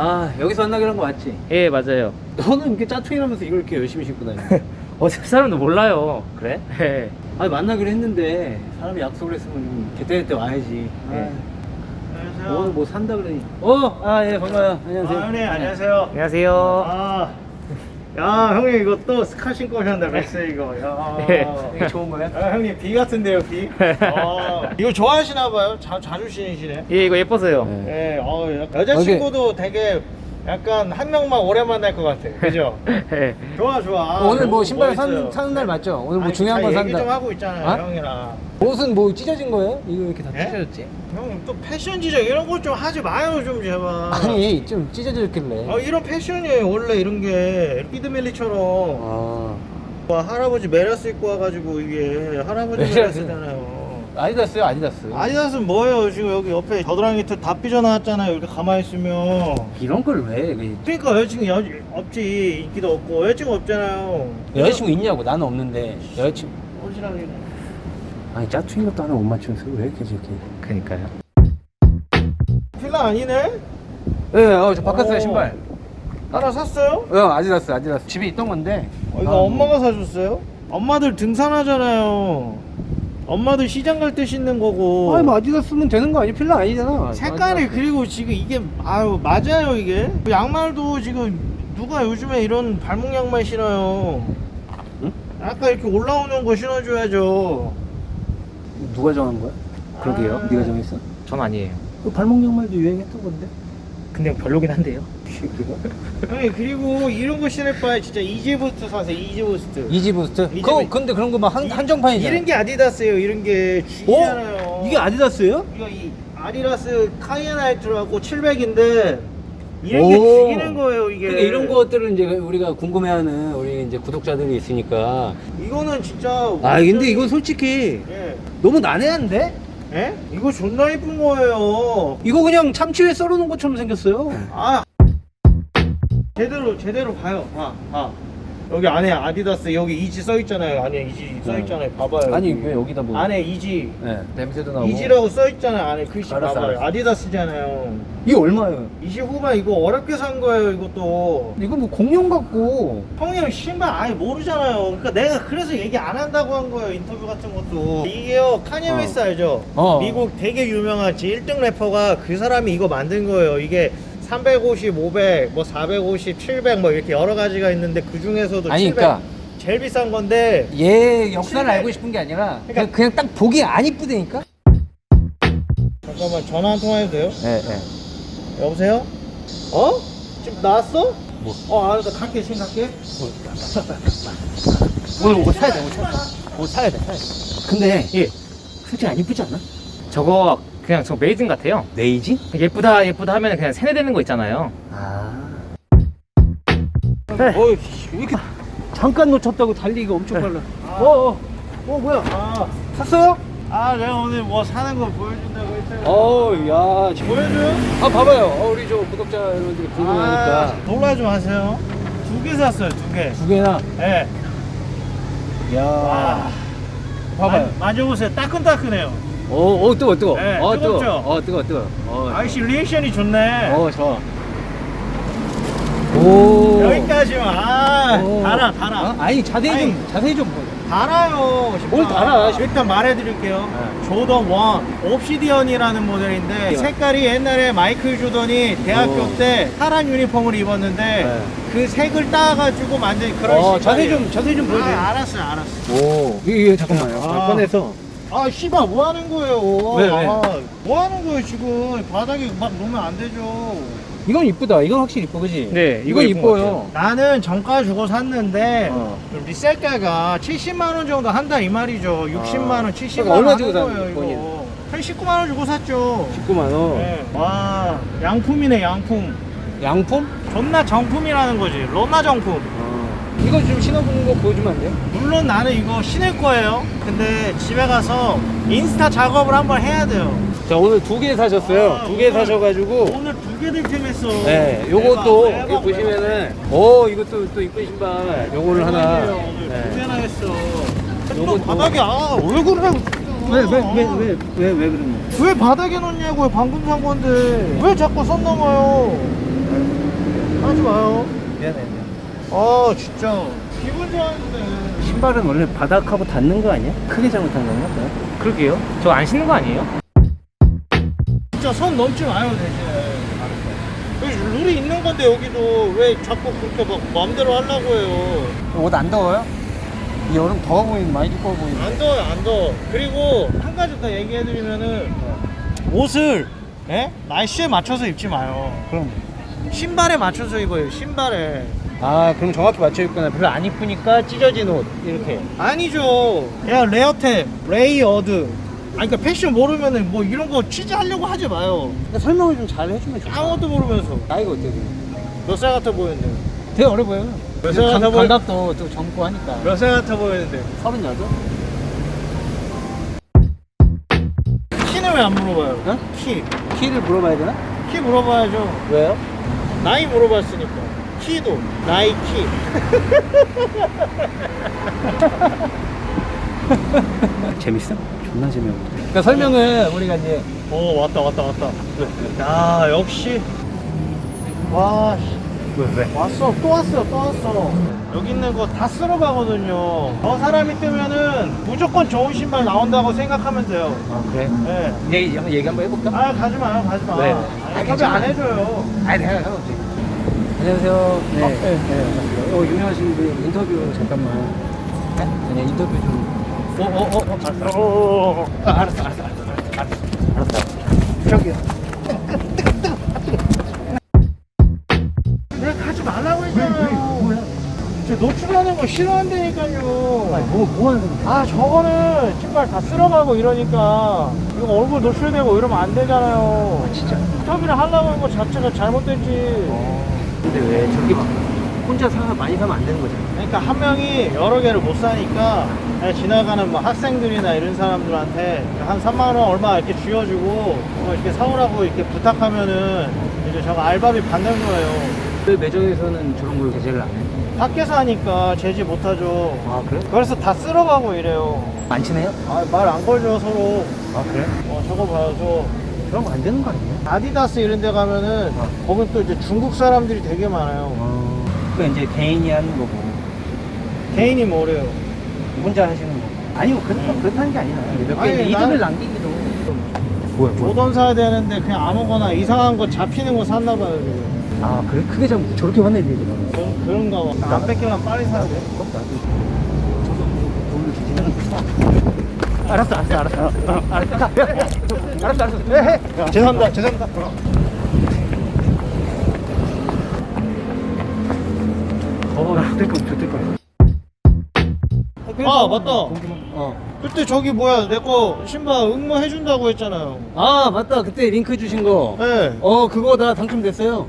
아 여기서 만나기로 한 거 맞지? 예 맞아요. 너는 이렇게 짜투이라면서 이걸 이렇게 열심히 신고 다녀? 어차피 사람도 몰라요. 그래? 예. 아니 만나기로 했는데 사람이 약속을 했으면 좀 그때 그때 와야지. 네. 아, 오늘 뭐 산다 그러니? 어? 아예 반가워요. 안녕하세요. 아, 형님 안녕하세요. 안녕하세요. 아, 야 형님 이거 또 스카 신고 오셨네 맥스 이거. 야, 네. 이게 좋은 거야? 아, 형님 비 같은데요 비? 아, 이거 좋아하시나 봐요. 자, 자주 신으시네. 예 이거 예뻐서요 네. 예, 어, 여자친구도 되게 약간 한 명만 오래 만날 것 같아. 그죠? 예. 좋아 좋아. 오늘 뭐 신발 멋있어요. 산, 사는 날 맞죠? 오늘 뭐 아니, 중요한 건 자, 얘기 산다 좀 하고 있잖아요 어? 형이랑. 옷은 뭐 찢어진 거예요? 이거 이렇게 다 예? 찢어졌지? 형님 또 패션 지적 이런 거 좀 하지 마요 좀 제발. 아니 좀 찢어졌길래 아, 이런 패션이에요 원래 이런 게 피드멜리처럼 아 와, 할아버지 메라스 입고 와가지고 이게 할아버지 메라스. 메라스잖아요. 아디다스요 아디다스 아디다스는 뭐예요? 지금 여기 옆에 겨드랑이 털 다 삐져나왔잖아요. 이렇게 가만히 있으면. 이런 걸왜 그러니까 여자친구 여, 없지 인기도 없고 여자친구 없잖아요. 여자친구 있냐고 나는 없는데 여자친구 오지랖이네. 아니 짜투인 것도 하나 못 맞추면서 왜 이렇게 저렇게 그니까요 필라 아니네? 예어저 바꿨어요 오. 신발 하나 샀어요? 어 아디다스 아디다스 집에 있던 건데 어, 이거 아, 엄마가 사줬어요? 엄마들 등산하잖아요. 엄마들 시장 갈 때 신는 거고. 아니 뭐 아디다스면 되는 거 아니야 필라 아니잖아 색깔이. 그리고 지금 이게 아유 맞아요 이게 양말도 지금 누가 요즘에 이런 발목 양말 신어요 응? 아까 이렇게 올라오는 거 신어줘야죠 누가 정한 거야? 그러게요 아. 네가 정했어? 전 아니에요 그 발목 양말도 유행했던 건데 근데 별로긴 한데요 형님 그리고 이런 거 신을 바에 진짜 이지부스트 사세요 이지부스트 이지부스트? 이지- 그거 근데 그런 거 막 한, 한정판이잖아 이런 게 아디다스예요 이런 게 어? 이게 아디다스예요? 이거 이 아디다스 카이엔하이트라고 700인데 이런 오. 게 죽이는 거예요 이게 그러니까 이런 것들은 이제 우리가 궁금해하는 우리 이제 구독자들이 있으니까 이거는 진짜 아 근데 완전히- 이건 솔직히 예. 너무 난해한데? 예? 이거 존나 이쁜 거예요. 이거 그냥 참치에 썰어놓은 것처럼 생겼어요 아. 제대로 제대로 봐요. 봐. 봐. 여기 안에 아디다스 여기 이지 써 있잖아요. 안에 이지 써 네. 있잖아요. 봐봐요. 아니 여기. 왜 여기다 뭐 안에 이지 네 냄새도 나고 이지라고 써 있잖아요. 안에 글씨 알았어, 봐봐요. 알았어. 아디다스잖아요. 이게 얼마예요? 20 후반 이거 어렵게 산 거예요. 이것도. 이거 뭐 공룡 같고 형님 신발 아예 모르잖아요. 그러니까 내가 그래서 얘기 안 한다고 한 거예요. 인터뷰 같은 것도. 이게요. 카니 어. 웨스트 알죠? 어. 미국 되게 유명한 제 1등 래퍼가 그 사람이 이거 만든 거예요. 이게 350, 500, 뭐 450, 700 뭐 이렇게 여러 가지가 있는데 그 중에서도 아니 700 그러니까 제일 비싼 건데 얘 역사를 700. 알고 싶은 게 아니라 그냥, 그러니까- 그냥 딱 보기 안 이쁘다니까? 잠깐만 전화 한통 해도 돼요? 네, 네. 여보세요? 어? 지금 나왔어? 뭐? 어 알았어 갈게 지금 갈게 오늘 옷 사야 돼, 옷 사야 돼. 옷 사야 돼, 사야 돼. 근데 예 솔직히 안 이쁘지 않아? 저거 그냥 저 메이징 같아요 네이지? 예쁘다 예쁘다 하면 그냥 세뇌되는 거 있잖아요 아. 네. 어이, 왜 이렇게 잠깐 놓쳤다고 달리기가 엄청 빨라. 어, 어, 어, 뭐야? 아, 샀어요? 아 내가 오늘 뭐 사는 거 보여준다고 했잖아 어, 야, 지금. 보여줘요? 아, 봐봐요. 어, 우리 저 구독자 여러분들이 궁금하니까. 아, 놀라지 마세요 두 개 샀어요 두개 두 개나. 예. 야. 와. 봐봐요. 마- 만져보세요 따끈따끈해요 어, 어, 뜨거, 뜨거. 네, 어, 뜨거. 뜨겁죠? 어, 뜨거, 뜨거. 어, 아이씨 리액션이 좋네 어, 좋아. 오. 여기까지만 아 오. 달아 달아 어? 아니, 자세히 아니. 좀, 자세히 좀. 달아요 뭘 달아? 일단 말해드릴게요 네. 조던 1 옵시디언이라는 모델인데 색깔이 옛날에 마이클 조던이 대학교 오. 때 파란 유니폼을 입었는데 네. 그 색을 따가지고 만든 그런 어. 자세히 좀, 자세히 좀 보여줘. 아, 알았어요 알았어 오. 이게, 이게 잠깐만요. 아. 꺼내서. 아 씨발 뭐 하는 거예요 왜, 왜? 아, 뭐 하는 거예요 지금 바닥에 막 놓으면 안 되죠 이건 이쁘다. 이건 확실히 이뻐, 그지? 네, 이거 이거 예쁜 것 이뻐요. 나는 정가 주고 샀는데 어. 리셀가가 70만 원 정도 한다 이 말이죠 60만 원 70만 그러니까 원 얼마 하는 주고 거예요 샀는데, 이거? 한 19만 원 주고 샀죠 19만 원. 네. 와 양품이네 양품 양품? 존나 정품이라는 거지 로나 정품 이거 좀 신어보는 거 보여주면 안 돼요? 물론 나는 이거 신을 거예요. 근데 집에 가서 인스타 작업을 한번 해야 돼요. 자 오늘 두 개 사셨어요. 아, 두 개 오늘- 사셔가지고. 오늘 두개 득템했어. 네 요것도 대박, 여기 대박, 보시면은 오 이것도 또 이쁜 신발. 요거를 하나. 대박이에요, 오늘 두 네. 개나 했어. 요것도- 또 바닥에 아왜 그래 왜왜왜왜왜 그러냐 왜 바닥에 놓냐고요 방금 산 건데. 왜 자꾸 선 넘어요? 하지 마요. 미안해 미안. 아 진짜 기분 좋았는데. 신발은 원래 바닥하고 닿는 거 아니야? 크게 잘못한 건가? 그냥? 그러게요. 저 안 신는 거 아니에요? 진짜 선 넘지 마요 대신에. 여기 룰이 있는 건데 여기도 왜 자꾸 그렇게 막 마음대로 하려고 해요. 옷 안 더워요? 이 여름 더워 보이는 많이 두꺼워 보이는. 안 더워요, 안 더워. 그리고 한 가지 더 얘기해드리면은 옷을 예? 날씨에 맞춰서 입지 마요. 그럼. 신발에 맞춰서 입어요. 신발에. 아 그럼 정확히 맞춰 입거나 별로 안 이쁘니까 찢어진 옷 이렇게. 아니죠. 야 레어템, 레이어드. 아니 그러니까 패션 모르면은 뭐 이런 거 취재하려고 하지 마요. 그러니까 설명을 좀 잘 해주면 좋아. 아무것도 모르면서 나이가 어떻게 돼? 몇살 같아 보이는데. 되게 어려 보여요. 몇 살 같아 감- 보여? 감각도 또 젊고 하니까. 몇살 같아 보이는데. 서른 여덟? 키는 왜 안 물어봐요? 어? 키. 키를 물어봐야 되나? 키 물어봐야죠. 왜요? 나이 물어봤으니까. 키도 나이 키. 재밌어? 존나 재미없어. 그러니까 설명을 우리가 이제 오 왔다 왔다 왔다. 야 역시. 와. 씨. 왜 왜? 왔어 또 왔어 또 왔어 여기 있는 거 다 쓸어 가거든요 저 사람이 뜨면은 무조건 좋은 신발 나온다고 생각하면 돼요 아 그래? 네. 얘기 한번 얘기 한번 해볼까? 아 가지 마요 가지 마 왜? 아니, 섭외 안 해줘요 아니 내가 상관없지. 안녕하세요. 네. 어, 네. 네. 어 유명하신 분 인터뷰 잠깐만. 네? 그냥 인터뷰 좀. 어 어 어 어, 알았어 어, 어, 어. 아, 알았어 알았어 알았어 알았어 저기요 왜 가지 말라고 했잖아요 뭐야? 저 노출하는 거 싫어한다니까요 아니 뭐, 뭐 하는 거야? 아 저거는 신발 다 쓸어가고 이러니까 이거 얼굴 노출되고 이러면 안 되잖아요 아 진짜? 인터뷰를 하려고 한 거 자체가 잘못됐지 어. 근데 왜 저렇게 막 혼자 사 많이 사면 안 되는 거잖아. 그러니까 한 명이 여러 개를 못 사니까 그냥 지나가는 뭐 학생들이나 이런 사람들한테 한 3만 원 얼마 이렇게 쥐어주고 뭐 이렇게 사오라고 이렇게 부탁하면은 이제 저거 알바비 받는 거예요 왜 매장에서는 저런 걸 게재를 안 해? 밖에서 하니까 제지 못하죠 아 그래? 그래서 다 쓸어가고 이래요 안 친해요? 아 말 안 걸죠 서로 아 그래? 어 저거 봐요 저 그런 거 안 되는 거 아니에요? 아디다스 이런 데 가면은 어. 거긴 또 이제 중국 사람들이 되게 많아요. 어. 그 이제 개인이 하는 거고 개인이 뭐래요? 혼자 하시는 거고. 아니 뭐 그렇다 그렇다는 게 아니라 몇 아니, 개 이득을 난- 남기기도. 뭐야 모던 사야 되는데 그냥 아무거나 이상한 거 잡히는 거 샀나 봐요 지금. 아 그래 크게 잡고 저렇게 화낼 일이구나. 그런, 그런가 봐. 안 뺏기면 빨리 사야 돼. 알았어, 알았어, 알았어, 알았어, 알았어, 가, 야, 야, 알았어, 알았어, 해, 해. 죄송합니다. 죄송합니다. 어. 아 맞다. 어. 그때 저기 뭐야 내 거 신발 응모해 준다고 했잖아요. 아 맞다, 그때 링크 주신 거. 네. 어, 그거 다 당첨됐어요.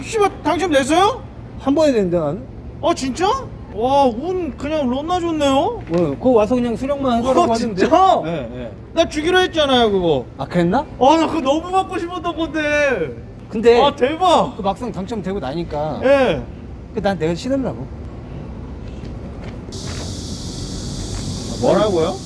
씨발 당첨됐어요? 한 번에 된다. 나는. 아 진짜? 와 운 그냥 론나 좋네요. 어, 그거 와서 그냥 수령만 해보라고 어, 하는데. 진짜? 네, 네. 나 주기로 했잖아요 그거. 아 그랬나? 아 나 그거 너무 갖고 싶었던 건데. 근데 아 대박. 그 막상 당첨되고 나니까 예. 그 난 내가 신으려고. 뭐라고요?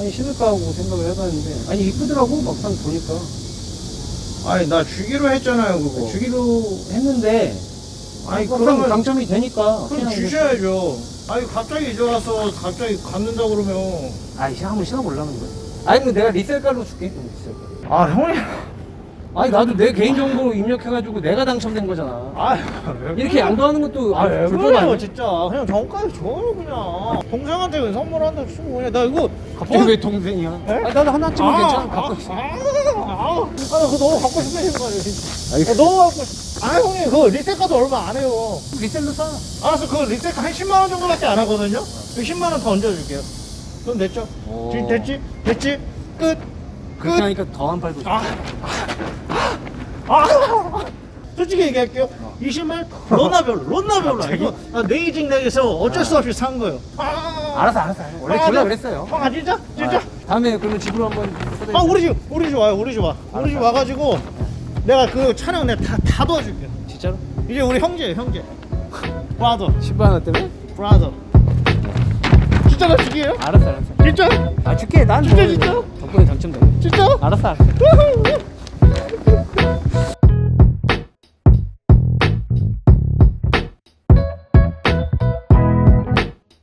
아니 신을까 하고 생각을 해봤는데 아니 이쁘더라고 막상 보니까 아니 나 주기로 했잖아요 그거. 주기로 했는데 아니 그러면 당첨이 되니까 그럼 그냥 주셔야죠. 아니 갑자기 이제 와서 갑자기 갖는다 그러면. 아 이제 한번 신어보려는 거야 아니 그럼 내가 리셀가로 줄게 그럼 리셀가 아 형이. 아니 나도 내 개인정보 입력해가지고 내가 당첨된 거잖아 아 이렇게 양도하는 것도 아왜 그래요? 진짜 그냥 정가에 줘요 그냥 동생한테 왜 선물한다 치고 그냥 나 이거 갑자기 어? 왜 동생이야? 에? 아 나도 하나쯤은 괜찮아 갖고 있어 아, 아, 아, 아, 그거 너무 갖고 진짜. 알겠어. 아, 너무 갖고 싶. 아 형님 그거 리셀카도 얼마 안 해요. 리셀로 사 알았어 그거 리셀카 한 10만 원 정도밖에 안 하거든요. 그 10만 원 더 얹어줄게요. 그럼 됐죠? 오. 지금 됐지? 됐지? 끝. 그렇게 끝. 하니까 더한 팔고 싶어 아. 아. 솔직히 얘기할게요. 이 신발 론나별로, 론나별로. 이거 나 네이징 넥에서 어쩔 수 없이 산 거예요. 아. 알았어 알았어 원래 아, 네. 그랬어요 아 진짜? 진짜? 아, 다음에 그러면 집으로 한번 초대해 아 우리 집, 우리 집 와요. 우리 집 와. 우리 집 와가지고 내가 그 촬영 내가 다, 다 도와줄게. 진짜로? 이제 우리 형제예요, 형제. 브라더, 신발 하나 때문에? 브라더. 진짜 나 죽이에요? 알았어 알았어 진짜? 아 줄게 난 진짜, 뭐 진짜? 덕분에 당첨되네 진짜? 알았어 알았어